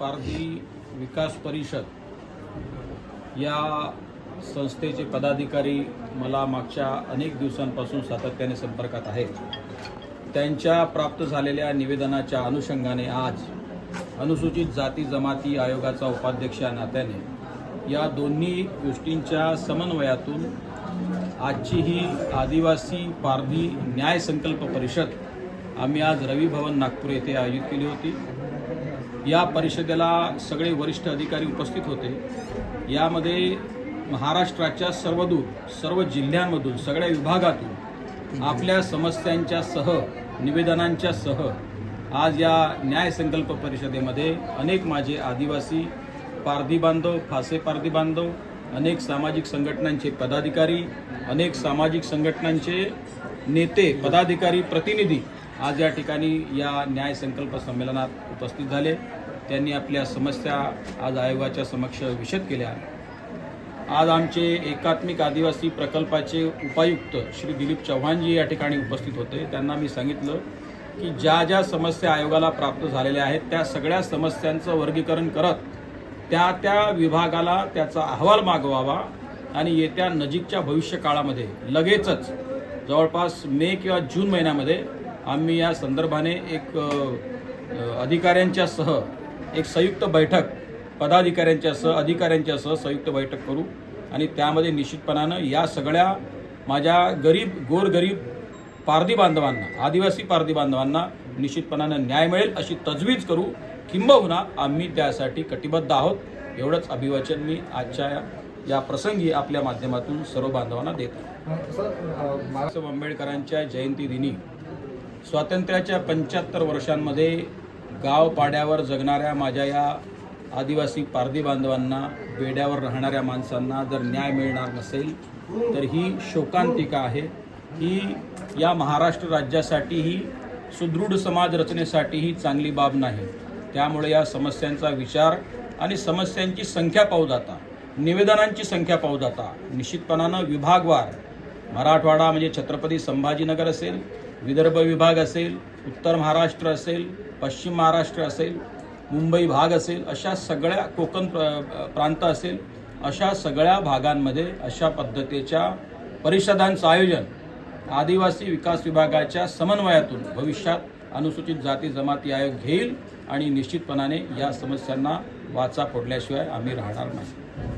पारधी विकास परिषद या संस्थेचे पदाधिकारी मला मागच्या अनेक दिवसांपासून सातत्याने संपर्कात आहेत. त्यांच्या प्राप्त झालेल्या निवेदनाच्या अनुषंगाने आज अनुसूचित जाती जमाती आयोगाचा उपाध्यक्ष या नात्याने या दोन्ही गोष्टींच्या समन्वयातून आजची ही आदिवासी पारधी न्याय संकल्प परिषद आम्ही आज रवी भवन नागपूर येथे आयोजित केली होती. या परिषदेला सगळे वरिष्ठ अधिकारी उपस्थित होते. यामध्ये महाराष्ट्राच्या सर्वदूर सर्व जिल्ह्यांमधून सगळ्या विभागातून आपल्या समस्यांच्या सह निवेदनांच्या सह आज या न्याय संकल्प परिषदेमध्ये अनेक माझे आदिवासी पारधी बांधव फासे पारधी बांधव अनेक सामाजिक संघटनांचे पदाधिकारी अनेक सामाजिक संघटनांचे नेते पदाधिकारी प्रतिनिधी आज या ठिकाणी या न्याय संकल्प संमेलनात उपस्थित झाले. त्यांनी आपल्या समस्या आज आयोगाच्या समक्ष विषद केल्या. आज आमचे एकात्मिक आदिवासी प्रकल्पाचे उपायुक्त श्री दिलीप चव्हाणजी या ठिकाणी उपस्थित होते. त्यांना मी सांगितलं की ज्या ज्या समस्या आयोगाला प्राप्त झालेल्या आहेत त्या सगळ्या समस्यांचं वर्गीकरण करत त्या त्या विभागाला त्याचा अहवाल मागवावा आणि येत्या नजीकच्या भविष्य काळामध्ये लगेचच जवळपास मे किंवा जून महिन्यामध्ये आम्ही या संदर्भाने एक अधिकाऱ्यांच्या सह एक संयुक्त बैठक पदाधिकाऱ्यांच्या सह अधिकाऱ्यांच्या सह संयुक्त बैठक करू आणि त्यामध्ये निश्चितपणानं या सगळ्या माझ्या गरीब गोरगरीब पारधी बांधवांना आदिवासी पारधी बांधवांना निश्चितपणानं न्याय मिळेल अशी तजवीज करू किंबहुना आम्ही त्यासाठी कटिबद्ध आहोत. एवढंच अभिवाचन मी आजच्या या प्रसंगी आपल्या माध्यमातून सर्व बांधवांना देतो. आंबेडकरांच्या जयंतीदिनी स्वातंत्र्याच्या पंच्याहत्तर वर्षांमध्ये गाव पाड्यावर जगणाऱ्या माझ्या या आदिवासी पारधी बांधवांना बेड्यावर राहणाऱ्या माणसांना जर न्याय मिळणार नसेल तर ही शोकांतिका आहे. ही या महाराष्ट्र राज्यासाठीही सुदृढ समाज रचनेसाठी ही चांगली बाब नाही. त्यामुळे या समस्यांचा विचार आणि समस्यांची संख्या पाहू जाता निवेदनांची संख्या पाहू जाता निश्चितपणानं विभागवार मराठवाडा म्हणजे छत्रपती संभाजीनगर असेल विदर्भ विभाग असेल उत्तर महाराष्ट्र असेल पश्चिम महाराष्ट्र असेल मुंबई भाग असेल अशा सगळ्या कोकण प्र- प्रांत असेल अशा सगळ्या भागांमध्ये अशा पद्धतीच्या परिषदांचं आयोजन आदिवासी विकास विभागाच्या समन्वयातून भविष्यात अनुसूचित जाती जमाती आयोग घेईल आणि निश्चितपणाने या समस्यांना वाचा फोडल्याशिवाय आम्ही राहणार नाही.